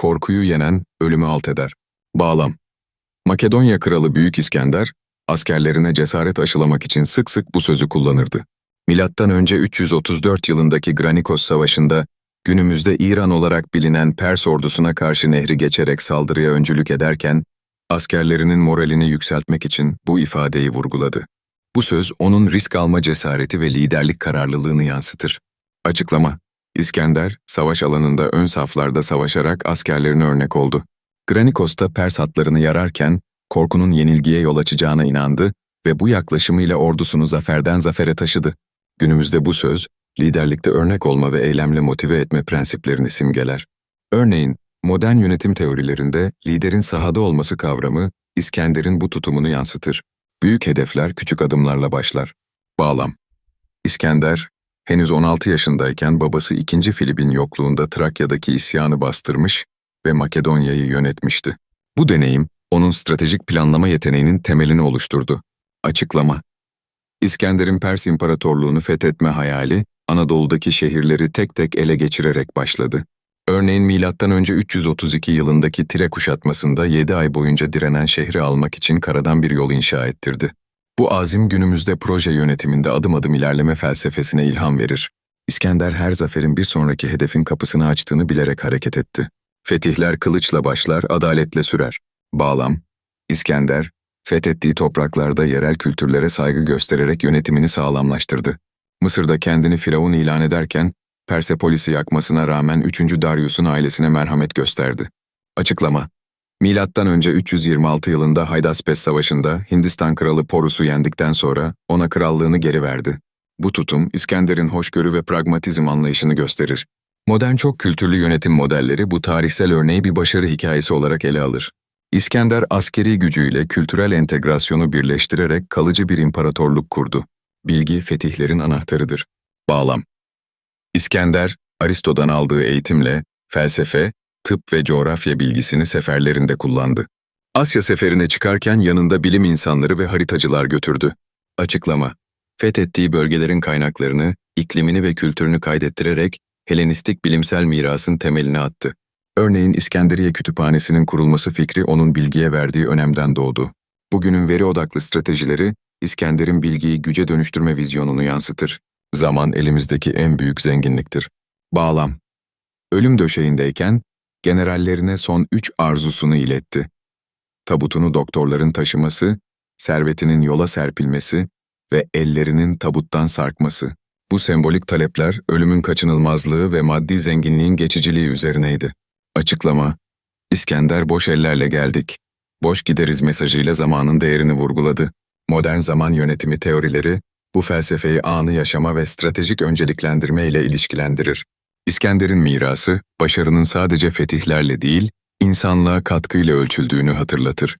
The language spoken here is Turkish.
korkuyu yenen, ölümü alt eder. Bağlam Makedonya Kralı Büyük İskender, askerlerine cesaret aşılamak için sık sık bu sözü kullanırdı. Milattan önce 334 yılındaki Granikos Savaşı'nda günümüzde İran olarak bilinen Pers ordusuna karşı nehri geçerek saldırıya öncülük ederken, askerlerinin moralini yükseltmek için bu ifadeyi vurguladı. Bu söz onun risk alma cesareti ve liderlik kararlılığını yansıtır. Açıklama İskender, savaş alanında ön saflarda savaşarak askerlerine örnek oldu. Granikos'ta Pers hatlarını yararken, korkunun yenilgiye yol açacağına inandı ve bu yaklaşımıyla ordusunu zaferden zafere taşıdı. Günümüzde bu söz, liderlikte örnek olma ve eylemle motive etme prensiplerini simgeler. Örneğin, modern yönetim teorilerinde liderin sahada olması kavramı, İskender'in bu tutumunu yansıtır. Büyük hedefler küçük adımlarla başlar. Bağlam İskender, henüz 16 yaşındayken babası 2. Filip'in yokluğunda Trakya'daki isyanı bastırmış ve Makedonya'yı yönetmişti. Bu deneyim, onun stratejik planlama yeteneğinin temelini oluşturdu. Açıklama İskender'in Pers İmparatorluğunu fethetme hayali, Anadolu'daki şehirleri tek tek ele geçirerek başladı. Örneğin M.Ö. 332 yılındaki Tire kuşatmasında 7 ay boyunca direnen şehri almak için karadan bir yol inşa ettirdi. Bu azim günümüzde proje yönetiminde adım adım ilerleme felsefesine ilham verir. İskender her zaferin bir sonraki hedefin kapısını açtığını bilerek hareket etti. Fetihler kılıçla başlar, adaletle sürer. Bağlam, İskender, fethettiği topraklarda yerel kültürlere saygı göstererek yönetimini sağlamlaştırdı. Mısır'da kendini Firavun ilan ederken, Persepolis'i yakmasına rağmen 3. Darius'un ailesine merhamet gösterdi. Açıklama Milattan önce 326 yılında Haydaspes Savaşı'nda Hindistan kralı Porus'u yendikten sonra ona krallığını geri verdi. Bu tutum İskender'in hoşgörü ve pragmatizm anlayışını gösterir. Modern çok kültürlü yönetim modelleri bu tarihsel örneği bir başarı hikayesi olarak ele alır. İskender askeri gücüyle kültürel entegrasyonu birleştirerek kalıcı bir imparatorluk kurdu. Bilgi fetihlerin anahtarıdır. Bağlam İskender, Aristo'dan aldığı eğitimle felsefe, tıp ve coğrafya bilgisini seferlerinde kullandı. Asya seferine çıkarken yanında bilim insanları ve haritacılar götürdü. Açıklama Fethettiği bölgelerin kaynaklarını, iklimini ve kültürünü kaydettirerek Helenistik bilimsel mirasın temelini attı. Örneğin İskenderiye Kütüphanesi'nin kurulması fikri onun bilgiye verdiği önemden doğdu. Bugünün veri odaklı stratejileri, İskender'in bilgiyi güce dönüştürme vizyonunu yansıtır. Zaman elimizdeki en büyük zenginliktir. Bağlam Ölüm döşeğindeyken, generallerine son üç arzusunu iletti. Tabutunu doktorların taşıması, servetinin yola serpilmesi ve ellerinin tabuttan sarkması. Bu sembolik talepler ölümün kaçınılmazlığı ve maddi zenginliğin geçiciliği üzerineydi. Açıklama, İskender boş ellerle geldik. Boş gideriz mesajıyla zamanın değerini vurguladı. Modern zaman yönetimi teorileri, bu felsefeyi anı yaşama ve stratejik önceliklendirme ile ilişkilendirir. İskender'in mirası, başarının sadece fetihlerle değil, insanlığa katkıyla ölçüldüğünü hatırlatır.